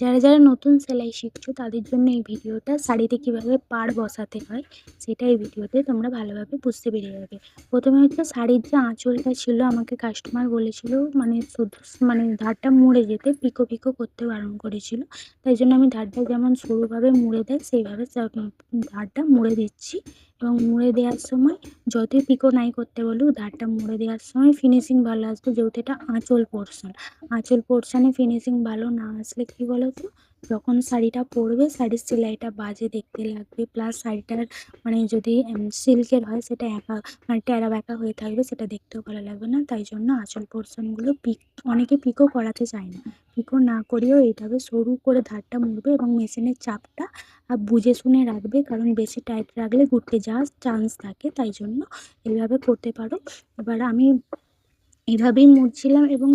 যারা যারা নতুন সেলাই শিখছো, তাদের জন্য এই ভিডিওটা শাড়িতে কীভাবে পাড় বসাতে হয়, সেটা এই ভিডিওতে তোমরা ভালোভাবে বুঝতে পেরে যাবে। প্রথমে হচ্ছে শাড়ির যে আঁচলটা ছিল, আমাকে কাস্টমার বলেছিল মানে শুধু মানে ধারটা মুড়ে যেতে পিকো পিকো করতে বারণ করেছিল। তাই জন্য আমি ধারটা যেমন সরুভাবে মুড়ে দেয়, সেইভাবে ধারটা মুড়ে দিচ্ছি। এবং মুড়ে দেওয়ার সময় যতই পিকো নাই করতে বলুক, ধারটা মুড়ে দেওয়ার সময় ফিনিশিং ভালো আসবে, যেহেতু এটা আঁচল পোর্শন আঁচল পোর্শনে ফিনিশিং ভালো না আসলে কী বলো? তো যখন শাড়িটা পরবে, শাড়ির সেলাইটা বাজে দেখতে লাগবে। প্লাস শাড়িটার মানে যদি সিল্কের হয়, সেটা একা মানে ট্যাড়া ব্যাকা হয়ে থাকবে, সেটা দেখতেও ভালো লাগবে না। তাই জন্য আঁচল পোর্শনগুলো পিক, অনেকে পিকও করাতে চায় না। পিকো না করেও এইভাবে সরু করে ধারটা মুড়বে এবং মেশিনের চাপটা আর বুঝে শুনে রাখবে। কারণ বেশি টাইট রাখলে ঘুরতে যাওয়ার চান্স থাকে। তাই জন্য এইভাবে করতে পারো। এবার আমি এভাবেই মুড়ছিলাম এবং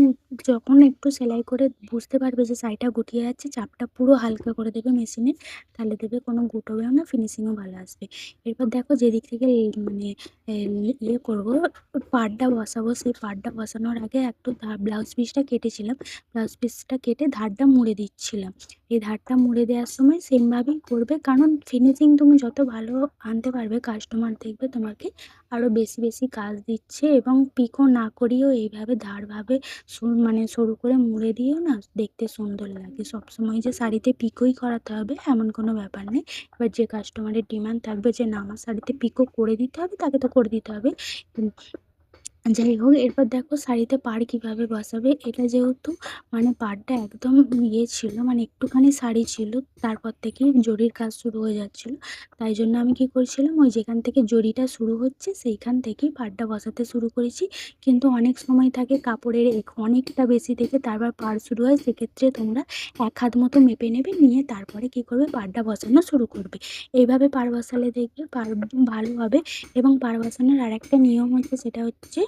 যখন একটু সেলাই করে বুঝতে পারবে যে শাড়িটা গুটিয়ে যাচ্ছে, চাপটা পুরো হালকা করে দেবে মেশিনে, তাহলে দেবে কোনো গুটোবেও না ফিনিশিংও ভালো আসবে। এরপর দেখো যেদিক থেকে মানে ইয়ে করব, পাড়টা বসাবো, সেই পাড়টা বসানোর আগে একটু ব্লাউজ পিসটা কেটেছিলাম। ব্লাউজ পিসটা কেটে ধারটা মুড়ে দিচ্ছিলাম। এই ধারটা মুড়ে দেওয়ার সময় সেমভাবেই করবে, কারণ ফিনিশিং তুমি যত ভালো আনতে পারবে কাস্টমার দেখবে তোমাকে আরও বেশি বেশি কাজ দিচ্ছে এবং পিকো না করিয়েও এইভাবে ধারভাবে মানে সরু করে মুড়ে দিয়েও না দেখতে সুন্দর লাগে। সবসময় যে শাড়িতে পিকোই করাতে হবে এমন কোনো ব্যাপার নেই। এবার যে কাস্টমারের ডিমান্ড থাকবে যে না আমার শাড়িতে পিকো করে দিতে হবে তাকে তো করে দিতে হবে। যাই হোক এরপর দেখো শাড়িতে পাড় কীভাবে বসাবে? এটা যেহেতু মানে পাড়টা একদম ইয়ে ছিল মানে একটুখানি শাড়ি ছিল, তারপর থেকেই জরির কাজ শুরু হয়ে যাচ্ছিল। তাই জন্য আমি কি করেছিলাম, ওই যেখান থেকে জরিটা শুরু হচ্ছে, সেইখান থেকেই পাড়টা বসাতে শুরু করেছি। কিন্তু অনেক সময় থাকে কাপড়ের অনেকটা বেশি থেকে তারপর পাড় শুরু হয়, সেক্ষেত্রে তোমরা এক হাত মতো মেপে নেবে, নিয়ে তারপরে কি করবে, পাড়টা বসানো শুরু করবে। এইভাবে পাড় বসালে দেখবে পাড় ভালো হবে। এবং পাড় বসানোর আর একটা নিয়ম হচ্ছে, সেটা হচ্ছে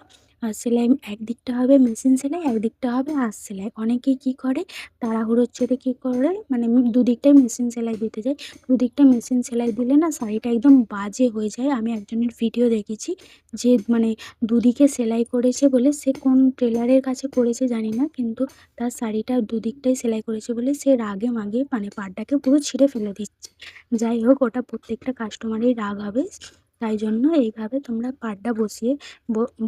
সেলাই একদিকটা হবে মেশিন সেলাই একদিকটা হবে হাত সেলাই। অনেকে কি করে তাড়াহুড়োর ছেড়ে কী করে মানে দুদিকটাই মেশিন সেলাই দিতে যায়। দুদিকটা মেশিন সেলাই দিলে না শাড়িটা একদম বাজে হয়ে যায়। আমি একজনের ভিডিও দেখেছি যে মানে দুদিকে সেলাই করেছে বলে সে কোন টেলারের কাছে করেছে জানি না, কিন্তু তার শাড়িটা দুদিকটাই সেলাই করেছে বলে সে রাগে মাগে মানে পাড়টাকে পুরো ছিঁড়ে ফেলে দিচ্ছে। যাই হোক, ওটা প্রত্যেকটা কাস্টমারেই রাগ হবে। তাই জন্য এইভাবে তোমরা পাড়টা বসিয়ে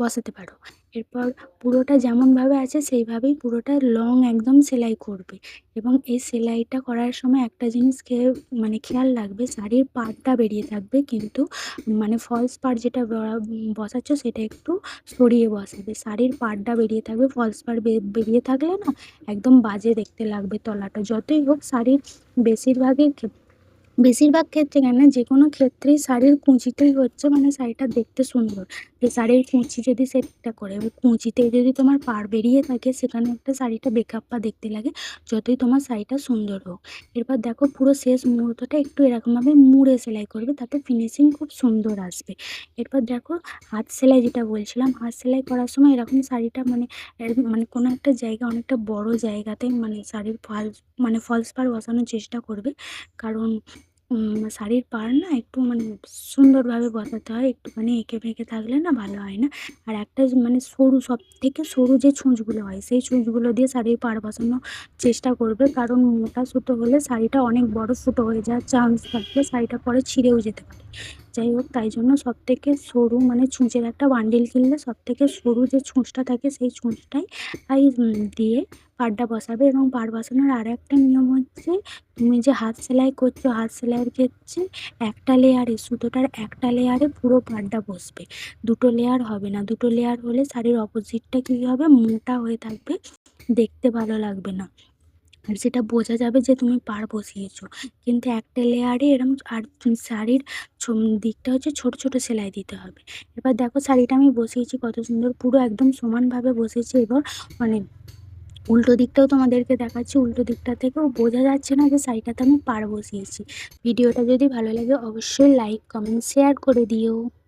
বসাতে পারো। এরপর পুরোটা যেমনভাবে আছে সেইভাবেই পুরোটা লং একদম সেলাই করবে। এবং এই সেলাইটা করার সময় একটা জিনিস খেয়ে মানে খেয়াল রাখবে, শাড়ির পাড়টা বেরিয়ে থাকবে, কিন্তু মানে ফলস পাড় যেটা বসাচ্ছ সেটা একটু সরিয়ে বসাবে। শাড়ির পাড়টা বেরিয়ে থাকবে ফলস পাড় বেরিয়ে থাকলে না একদম বাজে দেখতে লাগবে তলাটা। যতই হোক শাড়ির বেশিরভাগই বেশিরভাগ ক্ষেত্রে কেন যে কোনো ক্ষেত্রেই শাড়ির কুঁচিতেই হচ্ছে মানে শাড়িটা দেখতে সুন্দর। যে শাড়ির কুঁচি যদি সেটটা করে এবার কুঁচিতে যদি তোমার পাড় বেরিয়ে থাকে, সেখানে একটা শাড়িটা বেকাপ্পা দেখতে লাগে, যতই তোমার শাড়িটা সুন্দর হোক। এরপর দেখো, পুরো শেষ মুহূর্তটা একটু এরকমভাবে মুড়ে সেলাই করবে, তাতে ফিনিশিং খুব সুন্দর আসবে। এরপর দেখো, হাত সেলাই যেটা বলছিলাম, হাত সেলাই করার সময় এরকম শাড়িটা মানে মানে কোনো একটা জায়গা, অনেকটা বড় জায়গাতে মানে শাড়ির ফলস মানে ফলস পাড় বসানোর চেষ্টা করবে। কারণ শাড়ির পার না একটু মানে সুন্দরভাবে বসাতে হয়, একটুখানি এঁকে ফেঁকে থাকলে না ভালো হয় না। আর একটা মানে সরু সব থেকে সরু যে ছুঁচগুলো হয়, সেই ছুঁচগুলো দিয়ে শাড়ির পাড় বসানোর চেষ্টা করবে। কারণ মোটা সুতো হলে শাড়িটা অনেক বড় সুতো হয়ে যাওয়ার চান্স থাকবে শাড়িটা পরে ছিঁড়েও যেতে পারে। যাই হোক, তাই জন্য সব থেকে সরু মানে ছুঁচের একটা বান্ডিল কিনলে সব থেকে সরু যে ছুঁচটা থাকে সেই ছুঁচটাই দিয়ে পাড়টা বসাবে এবং পাড় বসানোর আর একটা নিয়ম হচ্ছে তুমি যে হাত সেলাই করছ, হাত সেলাইয়ের ক্ষেত্রে একটা লেয়ারে সুতোটার একটা লেয়ারে পুরো পাড়টা বসবে। দুটো লেয়ার হবে না, দুটো লেয়ার হলে শাড়ির অপোজিটটা কী হবে? মোটা হয়ে থাকবে, দেখতে ভালো লাগবে না। সেটা বোঝা যাবে যে তুমি পাড় বসিয়েছো। কিন্তু একটা লেয়ারে এরম আর শাড়ির দিকটা হচ্ছে ছোট ছোট সেলাই দিতে হবে। এবার দেখো শাড়িটা আমি বসিয়েছি কত সুন্দর, পুরো একদম সমানভাবে বসেছে এবার মানে উল্টো দিকটাও তোমাদেরকে দেখাচ্ছি, উল্টো দিকটা থেকেও বোঝা যাচ্ছে না যে শাড়িটাতে আমি পাড় বসিয়েছি। ভিডিওটা যদি ভালো লাগে অবশ্যই লাইক কমেন্ট শেয়ার করে দিও।